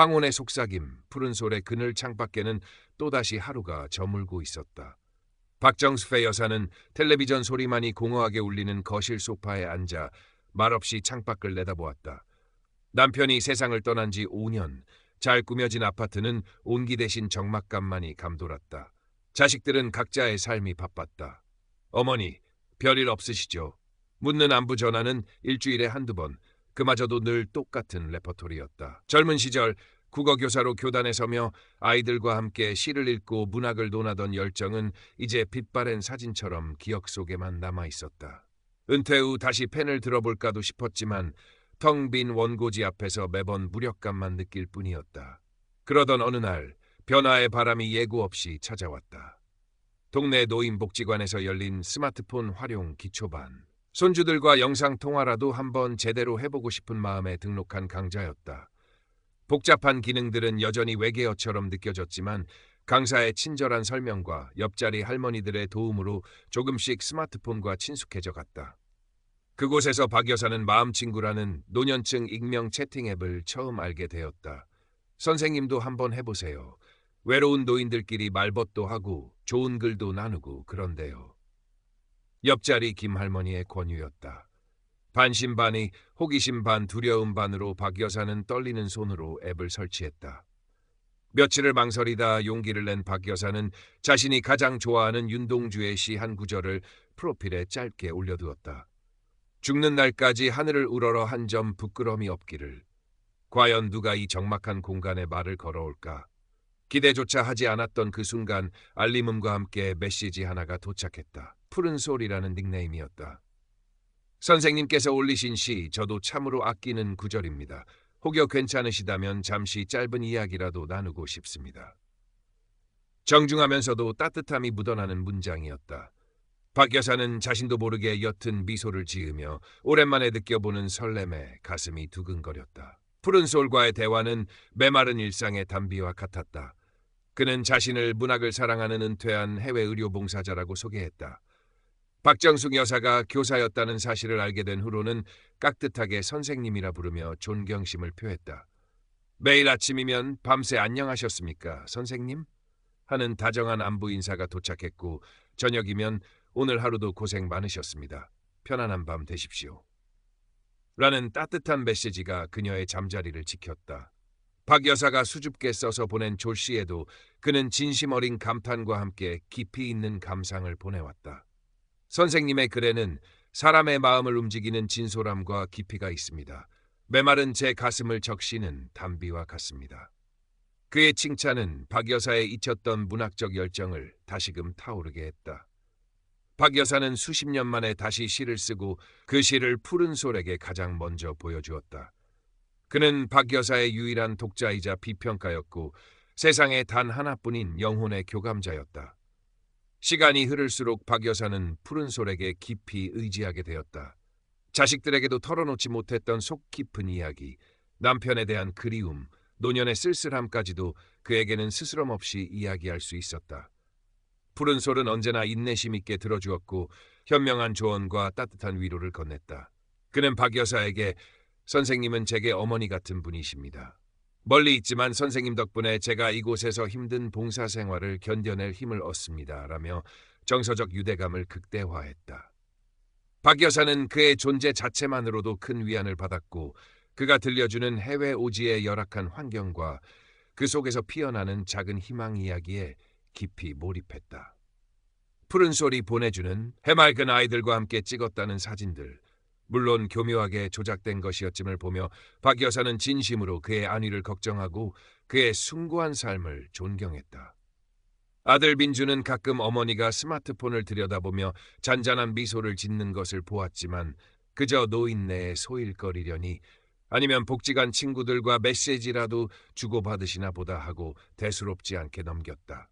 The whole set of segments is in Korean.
황혼의 속삭임, 푸른 솔의 그늘 창밖에는 또다시 하루가 저물고 있었다. 박정수의 여사는 텔레비전 소리만이 공허하게 울리는 거실 소파에 앉아 말없이 창밖을 내다보았다. 남편이 세상을 떠난 지 5년, 잘 꾸며진 아파트는 온기 대신 적막감만이 감돌았다. 자식들은 각자의 삶이 바빴다. 어머니, 별일 없으시죠? 묻는 안부 전화는 일주일에 한두 번, 그마저도 늘 똑같은 레퍼토리였다. 젊은 시절 국어 교사로 교단에 서며 아이들과 함께 시를 읽고 문학을 논하던 열정은 이제 빛바랜 사진처럼 기억 속에만 남아 있었다. 은퇴 후 다시 펜을 들어볼까도 싶었지만 텅 빈 원고지 앞에서 매번 무력감만 느낄 뿐이었다. 그러던 어느 날 변화의 바람이 예고 없이 찾아왔다. 동네 노인복지관에서 열린 스마트폰 활용 기초반. 손주들과 영상 통화라도 한번 제대로 해보고 싶은 마음에 등록한 강자였다. 복잡한 기능들은 여전히 외계어처럼 느껴졌지만 강사의 친절한 설명과 옆자리 할머니들의 도움으로 조금씩 스마트폰과 친숙해져 갔다. 그곳에서 박 여사는 마음친구라는 노년층 익명 채팅 앱을 처음 알게 되었다. 선생님도 한번 해보세요. 외로운 노인들끼리 말벗도 하고 좋은 글도 나누고 그런데요. 옆자리 김할머니의 권유였다. 반신 반의 호기심 반 두려움 반으로 박 여사는 떨리는 손으로 앱을 설치했다. 며칠을 망설이다 용기를 낸 박 여사는 자신이 가장 좋아하는 윤동주의 시 한 구절을 프로필에 짧게 올려두었다. 죽는 날까지 하늘을 우러러 한 점 부끄럼이 없기를. 과연 누가 이 적막한 공간에 말을 걸어올까? 기대조차 하지 않았던 그 순간 알림음과 함께 메시지 하나가 도착했다. 푸른 소리라는 닉네임이었다. 선생님께서 올리신 시 저도 참으로 아끼는 구절입니다. 혹여 괜찮으시다면 잠시 짧은 이야기라도 나누고 싶습니다. 정중하면서도 따뜻함이 묻어나는 문장이었다. 박 여사는 자신도 모르게 옅은 미소를 지으며 오랜만에 느껴보는 설렘에 가슴이 두근거렸다. 푸른 솔과의 대화는 메마른 일상의 단비와 같았다. 그는 자신을 문학을 사랑하는 은퇴한 해외 의료 봉사자라고 소개했다. 박정숙 여사가 교사였다는 사실을 알게 된 후로는 깍듯하게 선생님이라 부르며 존경심을 표했다. 매일 아침이면 밤새 안녕하셨습니까, 선생님? 하는 다정한 안부 인사가 도착했고 저녁이면 오늘 하루도 고생 많으셨습니다. 편안한 밤 되십시오. 라는 따뜻한 메시지가 그녀의 잠자리를 지켰다. 박 여사가 수줍게 써서 보낸 졸시에도 그는 진심 어린 감탄과 함께 깊이 있는 감상을 보내왔다. 선생님의 글에는 사람의 마음을 움직이는 진솔함과 깊이가 있습니다. 메마른 제 가슴을 적시는 담비와 같습니다. 그의 칭찬은 박 여사의 잊혔던 문학적 열정을 다시금 타오르게 했다. 박 여사는 수십 년 만에 다시 시를 쓰고 그 시를 푸른 솔에게 가장 먼저 보여주었다. 그는 박 여사의 유일한 독자이자 비평가였고 세상에 단 하나뿐인 영혼의 교감자였다. 시간이 흐를수록 박 여사는 푸른 솔에게 깊이 의지하게 되었다. 자식들에게도 털어놓지 못했던 속 깊은 이야기, 남편에 대한 그리움, 노년의 쓸쓸함까지도 그에게는 스스럼 없이 이야기할 수 있었다. 푸른 솔은 언제나 인내심 있게 들어주었고 현명한 조언과 따뜻한 위로를 건넸다. 그는 박 여사에게 선생님은 제게 어머니 같은 분이십니다. 멀리 있지만 선생님 덕분에 제가 이곳에서 힘든 봉사 생활을 견뎌낼 힘을 얻습니다. 라며 정서적 유대감을 극대화했다. 박 여사는 그의 존재 자체만으로도 큰 위안을 받았고 그가 들려주는 해외 오지의 열악한 환경과 그 속에서 피어나는 작은 희망 이야기에 깊이 몰입했다. 푸른 소리 보내주는 해맑은 아이들과 함께 찍었다는 사진들, 물론 교묘하게 조작된 것이었음을 보며 박 여사는 진심으로 그의 안위를 걱정하고 그의 숭고한 삶을 존경했다. 아들 민주는 가끔 어머니가 스마트폰을 들여다보며 잔잔한 미소를 짓는 것을 보았지만 그저 노인네에 소일거리려니 아니면 복지관 친구들과 메시지라도 주고받으시나 보다 하고 대수롭지 않게 넘겼다.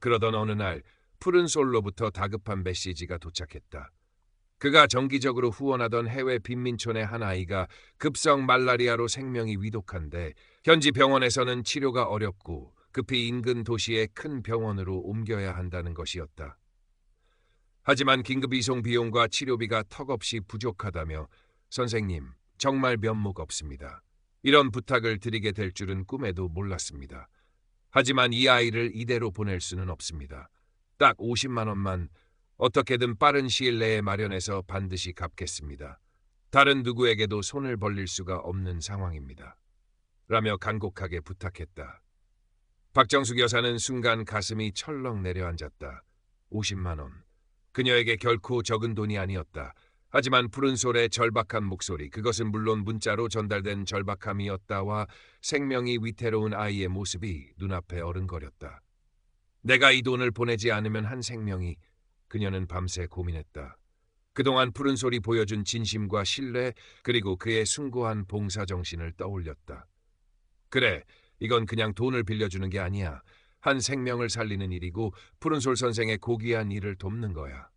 그러던 어느 날 푸른 솔로부터 다급한 메시지가 도착했다. 그가 정기적으로 후원하던 해외 빈민촌의 한 아이가 급성 말라리아로 생명이 위독한데 현지 병원에서는 치료가 어렵고 급히 인근 도시의 큰 병원으로 옮겨야 한다는 것이었다. 하지만 긴급 이송 비용과 치료비가 턱없이 부족하다며 선생님 정말 면목 없습니다. 이런 부탁을 드리게 될 줄은 꿈에도 몰랐습니다. 하지만 이 아이를 이대로 보낼 수는 없습니다. 딱 50만 원만 어떻게든 빠른 시일 내에 마련해서 반드시 갚겠습니다. 다른 누구에게도 손을 벌릴 수가 없는 상황입니다. 라며 간곡하게 부탁했다. 박정숙 여사는 순간 가슴이 철렁 내려앉았다. 50만 원. 그녀에게 결코 적은 돈이 아니었다. 하지만 푸른 솔의 절박한 목소리, 그것은 물론 문자로 전달된 절박함이었다와 생명이 위태로운 아이의 모습이 눈앞에 어른거렸다. 내가 이 돈을 보내지 않으면 한 생명이 그녀는 밤새 고민했다. 그동안 푸른 솔이 보여준 진심과 신뢰 그리고 그의 숭고한 봉사 정신을 떠올렸다. 그래, 이건 그냥 돈을 빌려주는 게 아니야. 한 생명을 살리는 일이고 푸른솔 선생의 고귀한 일을 돕는 거야.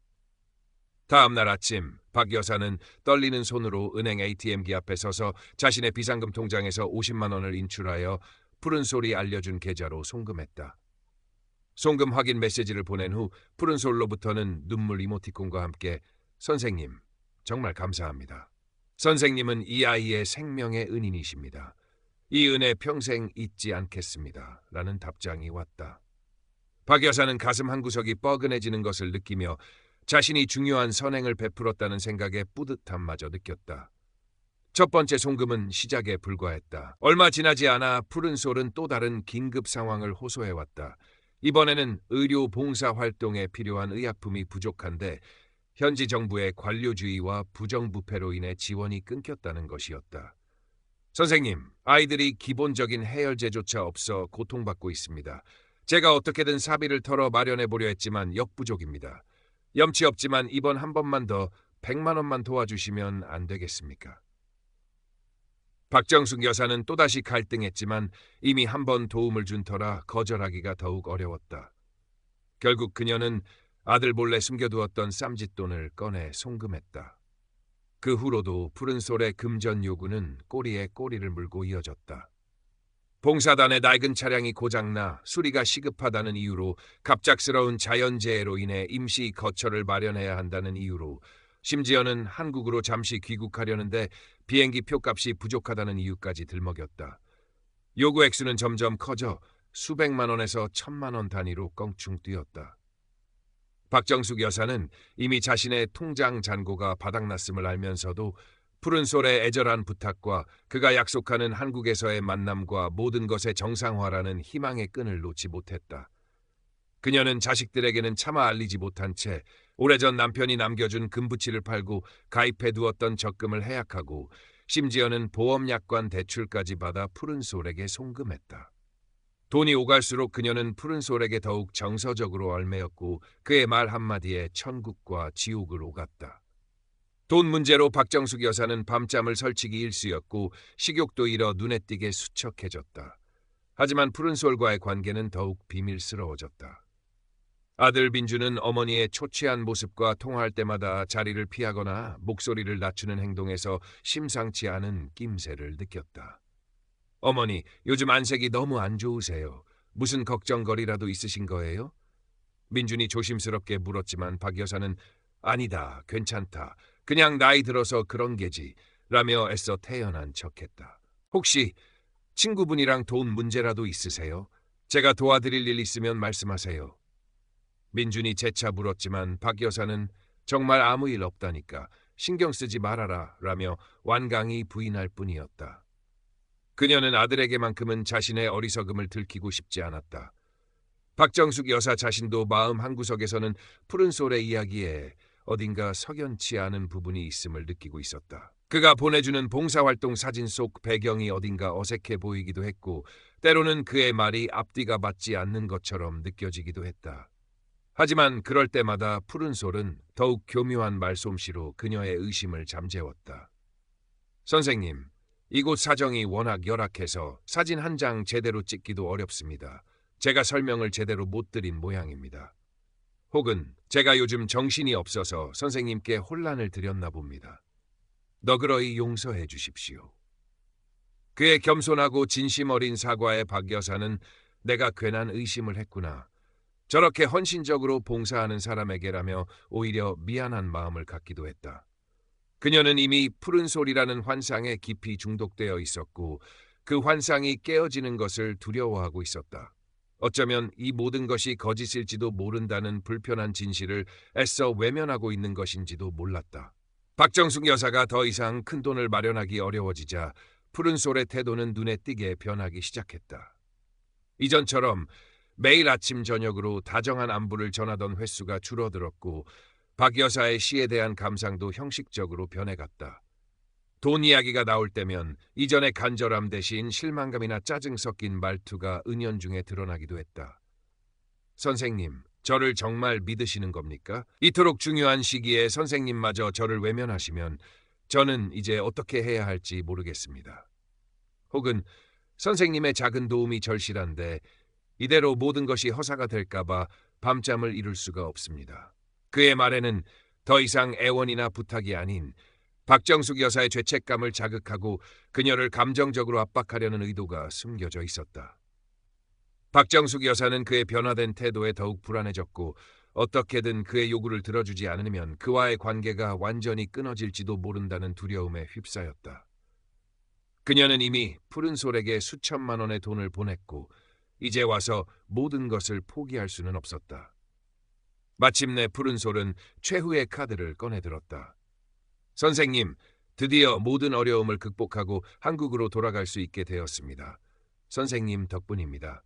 다음 날 아침 박 여사는 떨리는 손으로 은행 ATM기 앞에 서서 자신의 비상금 통장에서 50만 원을 인출하여 푸른솔이 알려준 계좌로 송금했다. 송금 확인 메시지를 보낸 후 푸른 솔로부터는 눈물 이모티콘과 함께 선생님, 정말 감사합니다. 선생님은 이 아이의 생명의 은인이십니다. 이 은혜 평생 잊지 않겠습니다. 라는 답장이 왔다. 박 여사는 가슴 한구석이 뻐근해지는 것을 느끼며 자신이 중요한 선행을 베풀었다는 생각에 뿌듯함마저 느꼈다. 첫 번째 송금은 시작에 불과했다. 얼마 지나지 않아 푸른 솔은 또 다른 긴급 상황을 호소해왔다. 이번에는 의료 봉사 활동에 필요한 의약품이 부족한데 현지 정부의 관료주의와 부정부패로 인해 지원이 끊겼다는 것이었다. 선생님, 아이들이 기본적인 해열제조차 없어 고통받고 있습니다. 제가 어떻게든 사비를 털어 마련해 보려 했지만 역부족입니다. 염치 없지만 이번 한 번만 더 100만 원만 도와주시면 안 되겠습니까? 박정숙 여사는 또다시 갈등했지만 이미 한 번 도움을 준 터라 거절하기가 더욱 어려웠다. 결국 그녀는 아들 몰래 숨겨두었던 쌈짓돈을 꺼내 송금했다. 그 후로도 푸른솔의 금전 요구는 꼬리에 꼬리를 물고 이어졌다. 봉사단의 낡은 차량이 고장나 수리가 시급하다는 이유로 갑작스러운 자연재해로 인해 임시 거처를 마련해야 한다는 이유로 심지어는 한국으로 잠시 귀국하려는데 비행기 표값이 부족하다는 이유까지 들먹였다. 요구 액수는 점점 커져 수백만 원에서 천만 원 단위로 껑충 뛰었다. 박정숙 여사는 이미 자신의 통장 잔고가 바닥났음을 알면서도 푸른 솔의 애절한 부탁과 그가 약속하는 한국에서의 만남과 모든 것의 정상화라는 희망의 끈을 놓지 못했다. 그녀는 자식들에게는 차마 알리지 못한 채 오래전 남편이 남겨준 금부치를 팔고 가입해 두었던 적금을 해약하고 심지어는 보험약관 대출까지 받아 푸른솔에게 송금했다. 돈이 오갈수록 그녀는 푸른솔에게 더욱 정서적으로 얼매였고 그의 말 한마디에 천국과 지옥을 오갔다. 돈 문제로 박정숙 여사는 밤잠을 설치기 일쑤였고 식욕도 잃어 눈에 띄게 수척해졌다. 하지만 푸른솔과의 관계는 더욱 비밀스러워졌다. 아들 민주는 어머니의 초췌한 모습과 통화할 때마다 자리를 피하거나 목소리를 낮추는 행동에서 심상치 않은 낌새를 느꼈다. 어머니, 요즘 안색이 너무 안 좋으세요. 무슨 걱정거리라도 있으신 거예요? 민준이 조심스럽게 물었지만 박 여사는 아니다, 괜찮다. 그냥 나이 들어서 그런 게지. 라며 애써 태연한 척했다. 혹시 친구분이랑 돈 문제라도 있으세요? 제가 도와드릴 일 있으면 말씀하세요. 민준이 재차 물었지만 박 여사는 정말 아무 일 없다니까 신경 쓰지 말아라 라며 완강히 부인할 뿐이었다. 그녀는 아들에게만큼은 자신의 어리석음을 들키고 싶지 않았다. 박정숙 여사 자신도 마음 한구석에서는 푸른 솔의 이야기에 어딘가 석연치 않은 부분이 있음을 느끼고 있었다. 그가 보내주는 봉사활동 사진 속 배경이 어딘가 어색해 보이기도 했고 때로는 그의 말이 앞뒤가 맞지 않는 것처럼 느껴지기도 했다. 하지만 그럴 때마다 푸른솔은 더욱 교묘한 말솜씨로 그녀의 의심을 잠재웠다. 선생님, 이곳 사정이 워낙 열악해서 사진 한 장 제대로 찍기도 어렵습니다. 제가 설명을 제대로 못 드린 모양입니다. 혹은 제가 요즘 정신이 없어서 선생님께 혼란을 드렸나 봅니다. 너그러이 용서해 주십시오. 그의 겸손하고 진심 어린 사과에 박 여사는 내가 괜한 의심을 했구나. 저렇게 헌신적으로 봉사하는 사람에게라며 오히려 미안한 마음을 갖기도 했다. 그녀는 이미 푸른 소리라는 환상에 깊이 중독되어 있었고 그 환상이 깨어지는 것을 두려워하고 있었다. 어쩌면 이 모든 것이 거짓일지도 모른다는 불편한 진실을 애써 외면하고 있는 것인지도 몰랐다. 박정숙 여사가 더 이상 큰 돈을 마련하기 어려워지자 푸른 솔의 태도는 눈에 띄게 변하기 시작했다. 이전처럼 매일 아침 저녁으로 다정한 안부를 전하던 횟수가 줄어들었고 박 여사의 시에 대한 감상도 형식적으로 변해갔다. 돈 이야기가 나올 때면 이전의 간절함 대신 실망감이나 짜증 섞인 말투가 은연중에 드러나기도 했다. 선생님, 저를 정말 믿으시는 겁니까? 이토록 중요한 시기에 선생님마저 저를 외면하시면 저는 이제 어떻게 해야 할지 모르겠습니다. 혹은 선생님의 작은 도움이 절실한데 이대로 모든 것이 허사가 될까봐 밤잠을 이룰 수가 없습니다. 그의 말에는 더 이상 애원이나 부탁이 아닌 박정숙 여사의 죄책감을 자극하고 그녀를 감정적으로 압박하려는 의도가 숨겨져 있었다. 박정숙 여사는 그의 변화된 태도에 더욱 불안해졌고 어떻게든 그의 요구를 들어주지 않으면 그와의 관계가 완전히 끊어질지도 모른다는 두려움에 휩싸였다. 그녀는 이미 푸른솔에게 수천만 원의 돈을 보냈고 이제 와서 모든 것을 포기할 수는 없었다. 마침내 푸른 솔은 최후의 카드를 꺼내들었다. 선생님, 드디어 모든 어려움을 극복하고 한국으로 돌아갈 수 있게 되었습니다. 선생님 덕분입니다.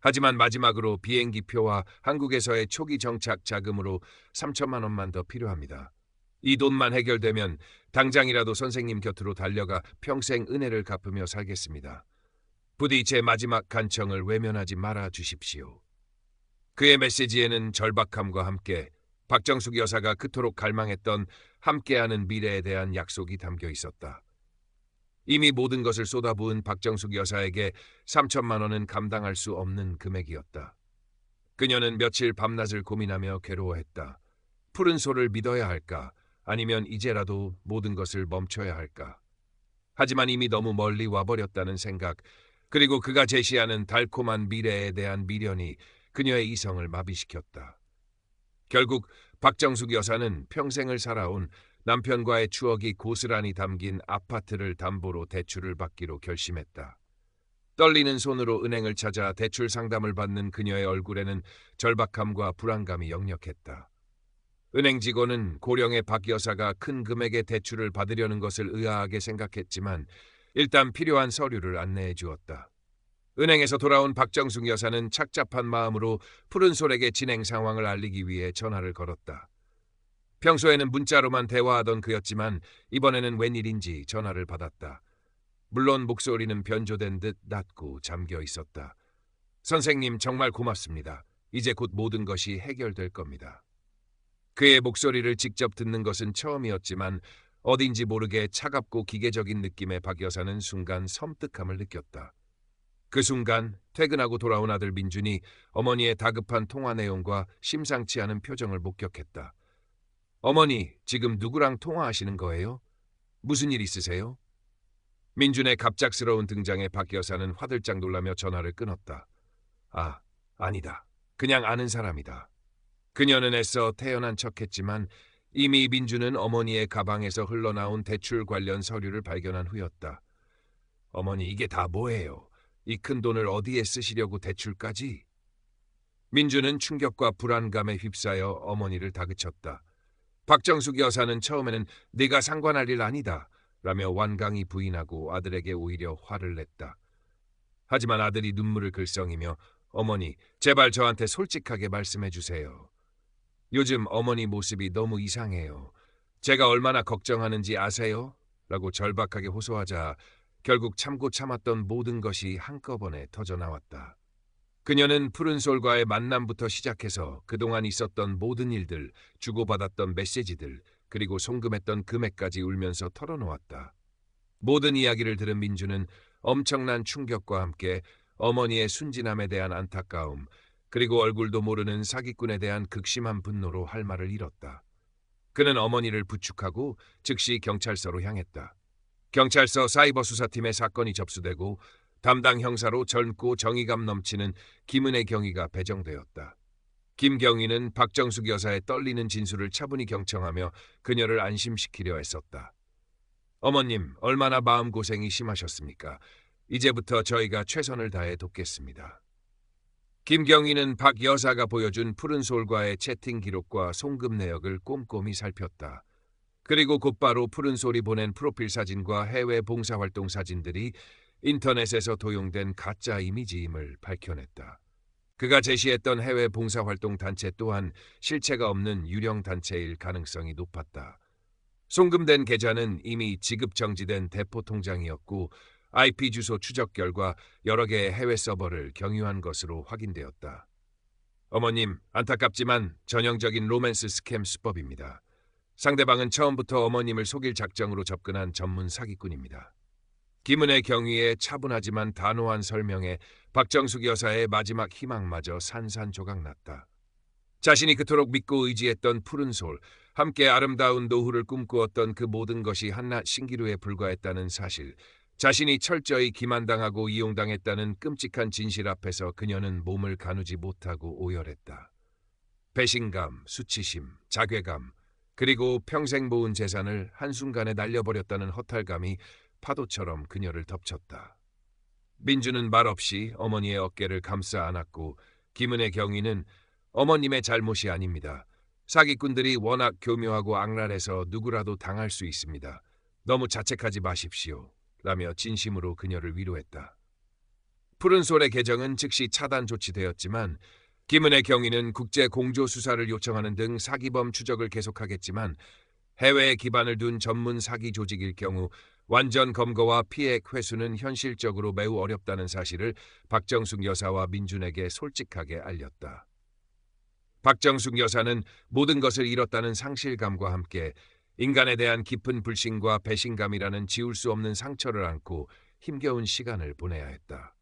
하지만 마지막으로 비행기 표와 한국에서의 초기 정착 자금으로 3천만 원만 더 필요합니다. 이 돈만 해결되면 당장이라도 선생님 곁으로 달려가 평생 은혜를 갚으며 살겠습니다. 부디 제 마지막 간청을 외면하지 말아 주십시오. 그의 메시지에는 절박함과 함께 박정숙 여사가 그토록 갈망했던 함께하는 미래에 대한 약속이 담겨 있었다. 이미 모든 것을 쏟아부은 박정숙 여사에게 3천만 원은 감당할 수 없는 금액이었다. 그녀는 며칠 밤낮을 고민하며 괴로워했다. 푸른 소를 믿어야 할까? 아니면 이제라도 모든 것을 멈춰야 할까? 하지만 이미 너무 멀리 와버렸다는 생각, 그리고 그가 제시하는 달콤한 미래에 대한 미련이 그녀의 이성을 마비시켰다. 결국 박정숙 여사는 평생을 살아온 남편과의 추억이 고스란히 담긴 아파트를 담보로 대출을 받기로 결심했다. 떨리는 손으로 은행을 찾아 대출 상담을 받는 그녀의 얼굴에는 절박함과 불안감이 역력했다. 은행 직원은 고령의 박 여사가 큰 금액의 대출을 받으려는 것을 의아하게 생각했지만 일단 필요한 서류를 안내해 주었다. 은행에서 돌아온 박정숙 여사는 착잡한 마음으로 푸른솔에게 진행 상황을 알리기 위해 전화를 걸었다. 평소에는 문자로만 대화하던 그였지만 이번에는 웬일인지 전화를 받았다. 물론 목소리는 변조된 듯 낮고 잠겨 있었다. 선생님 정말 고맙습니다. 이제 곧 모든 것이 해결될 겁니다. 그의 목소리를 직접 듣는 것은 처음이었지만 어딘지 모르게 차갑고 기계적인 느낌의 박 여사는 순간 섬뜩함을 느꼈다. 그 순간 퇴근하고 돌아온 아들 민준이 어머니의 다급한 통화 내용과 심상치 않은 표정을 목격했다. 어머니, 지금 누구랑 통화하시는 거예요? 무슨 일 있으세요? 민준의 갑작스러운 등장에 박 여사는 화들짝 놀라며 전화를 끊었다. 아, 아니다. 그냥 아는 사람이다. 그녀는 애써 태연한 척했지만 이미 민준은 어머니의 가방에서 흘러나온 대출 관련 서류를 발견한 후였다. 어머니, 이게 다 뭐예요? 이 큰 돈을 어디에 쓰시려고 대출까지? 민주는 충격과 불안감에 휩싸여 어머니를 다그쳤다. 박정숙 여사는 처음에는 네가 상관할 일 아니다 라며 완강히 부인하고 아들에게 오히려 화를 냈다. 하지만 아들이 눈물을 글썽이며 어머니 제발 저한테 솔직하게 말씀해 주세요. 요즘 어머니 모습이 너무 이상해요. 제가 얼마나 걱정하는지 아세요? 라고 절박하게 호소하자 결국 참고 참았던 모든 것이 한꺼번에 터져 나왔다. 그녀는 푸른 솔과의 만남부터 시작해서 그동안 있었던 모든 일들, 주고받았던 메시지들, 그리고 송금했던 금액까지 울면서 털어놓았다. 모든 이야기를 들은 민주는 엄청난 충격과 함께 어머니의 순진함에 대한 안타까움, 그리고 얼굴도 모르는 사기꾼에 대한 극심한 분노로 할 말을 잃었다. 그는 어머니를 부축하고 즉시 경찰서로 향했다. 경찰서 사이버 수사팀의 사건이 접수되고 담당 형사로 젊고 정의감 넘치는 김은혜 경위가 배정되었다. 김경희는 박정숙 여사의 떨리는 진술을 차분히 경청하며 그녀를 안심시키려 애썼다. 어머님, 얼마나 마음고생이 심하셨습니까? 이제부터 저희가 최선을 다해 돕겠습니다. 김경희는 박 여사가 보여준 푸른 솔과의 채팅 기록과 송금 내역을 꼼꼼히 살폈다. 그리고 곧바로 푸른 솔이 보낸 프로필 사진과 해외 봉사활동 사진들이 인터넷에서 도용된 가짜 이미지임을 밝혀냈다. 그가 제시했던 해외 봉사활동 단체 또한 실체가 없는 유령 단체일 가능성이 높았다. 송금된 계좌는 이미 지급 정지된 대포 통장이었고 IP 주소 추적 결과 여러 개의 해외 서버를 경유한 것으로 확인되었다. 어머님, 안타깝지만 전형적인 로맨스 스캠 수법입니다. 상대방은 처음부터 어머님을 속일 작정으로 접근한 전문 사기꾼입니다. 김은의 경위에 차분하지만 단호한 설명에 박정숙 여사의 마지막 희망마저 산산조각났다. 자신이 그토록 믿고 의지했던 푸른 솔, 함께 아름다운 노후를 꿈꾸었던 그 모든 것이 한낱 신기루에 불과했다는 사실, 자신이 철저히 기만당하고 이용당했다는 끔찍한 진실 앞에서 그녀는 몸을 가누지 못하고 오열했다. 배신감, 수치심, 자괴감, 그리고 평생 모은 재산을 한순간에 날려버렸다는 허탈감이 파도처럼 그녀를 덮쳤다. 민주는 말없이 어머니의 어깨를 감싸 안았고 김은의 경위는 어머님의 잘못이 아닙니다. 사기꾼들이 워낙 교묘하고 악랄해서 누구라도 당할 수 있습니다. 너무 자책하지 마십시오. 라며 진심으로 그녀를 위로했다. 푸른 솔의 계정은 즉시 차단 조치되었지만 김은의 경위는 국제 공조 수사를 요청하는 등 사기범 추적을 계속하겠지만 해외에 기반을 둔 전문 사기 조직일 경우 완전 검거와 피해 회수는 현실적으로 매우 어렵다는 사실을 박정숙 여사와 민준에게 솔직하게 알렸다. 박정숙 여사는 모든 것을 잃었다는 상실감과 함께 인간에 대한 깊은 불신과 배신감이라는 지울 수 없는 상처를 안고 힘겨운 시간을 보내야 했다.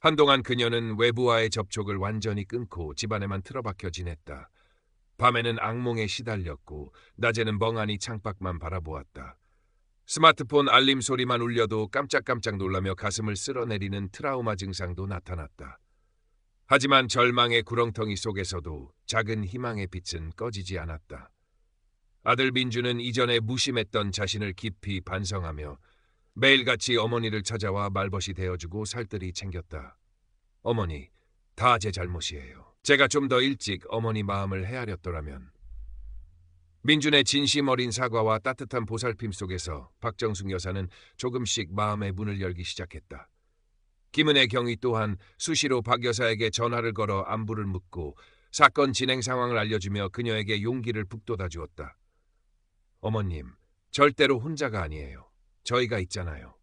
한동안 그녀는 외부와의 접촉을 완전히 끊고 집안에만 틀어박혀 지냈다. 밤에는 악몽에 시달렸고 낮에는 멍하니 창밖만 바라보았다. 스마트폰 알림 소리만 울려도 깜짝깜짝 놀라며 가슴을 쓸어내리는 트라우마 증상도 나타났다. 하지만 절망의 구렁텅이 속에서도 작은 희망의 빛은 꺼지지 않았다. 아들 민주는 이전에 무심했던 자신을 깊이 반성하며 매일같이 어머니를 찾아와 말벗이 되어주고 살뜰히 챙겼다. 어머니, 다 제 잘못이에요. 제가 좀 더 일찍 어머니 마음을 헤아렸더라면. 민준의 진심 어린 사과와 따뜻한 보살핌 속에서 박정숙 여사는 조금씩 마음의 문을 열기 시작했다. 김은혜 경위 또한 수시로 박 여사에게 전화를 걸어 안부를 묻고 사건 진행 상황을 알려주며 그녀에게 용기를 북돋아 주었다. 어머님, 절대로 혼자가 아니에요. 저희가 있잖아요.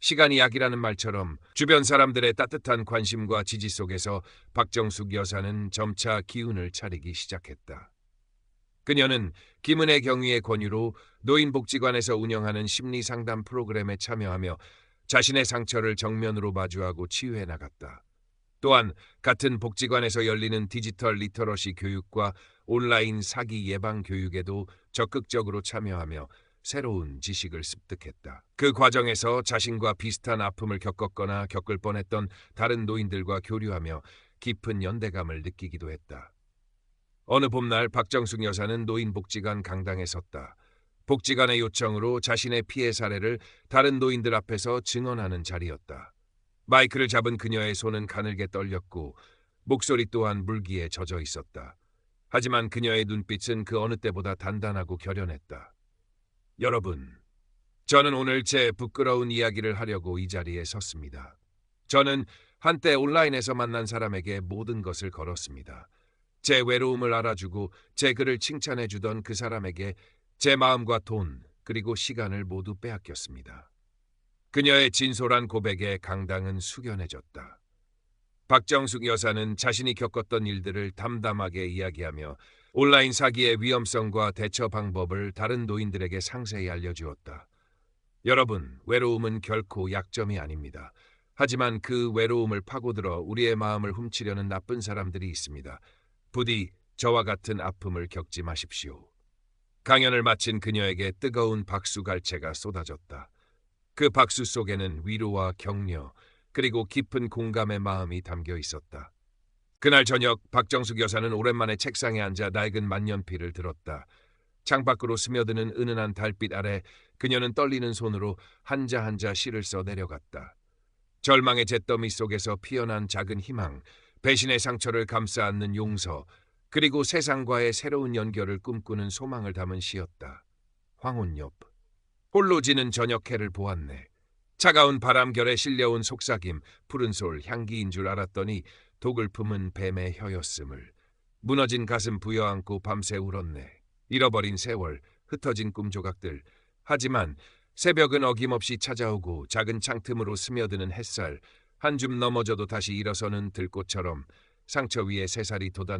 시간이 약이라는 말처럼 주변 사람들의 따뜻한 관심과 지지 속에서 박정숙 여사는 점차 기운을 차리기 시작했다. 그녀는 김은혜 경위의 권유로 노인복지관에서 운영하는 심리 상담 프로그램에 참여하며 자신의 상처를 정면으로 마주하고 치유해 나갔다. 또한 같은 복지관에서 열리는 디지털 리터러시 교육과 온라인 사기 예방 교육에도 적극적으로 참여하며 새로운 지식을 습득했다. 그 과정에서 자신과 비슷한 아픔을 겪었거나 겪을 뻔했던 다른 노인들과 교류하며 깊은 연대감을 느끼기도 했다. 어느 봄날 박정숙 여사는 노인복지관 강당에 섰다. 복지관의 요청으로 자신의 피해 사례를 다른 노인들 앞에서 증언하는 자리였다. 마이크를 잡은 그녀의 손은 가늘게 떨렸고 목소리 또한 물기에 젖어 있었다. 하지만 그녀의 눈빛은 그 어느 때보다 단단하고 결연했다. 여러분, 저는 오늘 제 부끄러운 이야기를 하려고 이 자리에 섰습니다. 저는 한때 온라인에서 만난 사람에게 모든 것을 걸었습니다. 제 외로움을 알아주고 제 글을 칭찬해 주던 그 사람에게 제 마음과 돈, 그리고 시간을 모두 빼앗겼습니다. 그녀의 진솔한 고백에 강당은 숙연해졌다. 박정숙 여사는 자신이 겪었던 일들을 담담하게 이야기하며 온라인 사기의 위험성과 대처 방법을 다른 노인들에게 상세히 알려주었다. 여러분, 외로움은 결코 약점이 아닙니다. 하지만 그 외로움을 파고들어 우리의 마음을 훔치려는 나쁜 사람들이 있습니다. 부디 저와 같은 아픔을 겪지 마십시오. 강연을 마친 그녀에게 뜨거운 박수 갈채가 쏟아졌다. 그 박수 속에는 위로와 격려, 그리고 깊은 공감의 마음이 담겨 있었다. 그날 저녁 박정숙 여사는 오랜만에 책상에 앉아 낡은 만년필을 들었다. 창밖으로 스며드는 은은한 달빛 아래 그녀는 떨리는 손으로 한자 한자 시를 써 내려갔다. 절망의 잿더미 속에서 피어난 작은 희망, 배신의 상처를 감싸 안는 용서, 그리고 세상과의 새로운 연결을 꿈꾸는 소망을 담은 시였다. 황혼엽. 홀로 지는 저녁 해를 보았네. 차가운 바람결에 실려온 속삭임, 푸른 솔, 향기인 줄 알았더니 독을 품은 뱀의 혀였음을. 무너진 가슴 부여안고 밤새 울었네. 잃어버린 세월, 흩어진 꿈 조각들. 하지만 새벽은 어김없이 찾아오고 작은 창틈으로 스며드는 햇살, 한 줌 넘어져도 다시 일어서는 들꽃처럼 상처 위에 새살이 돋아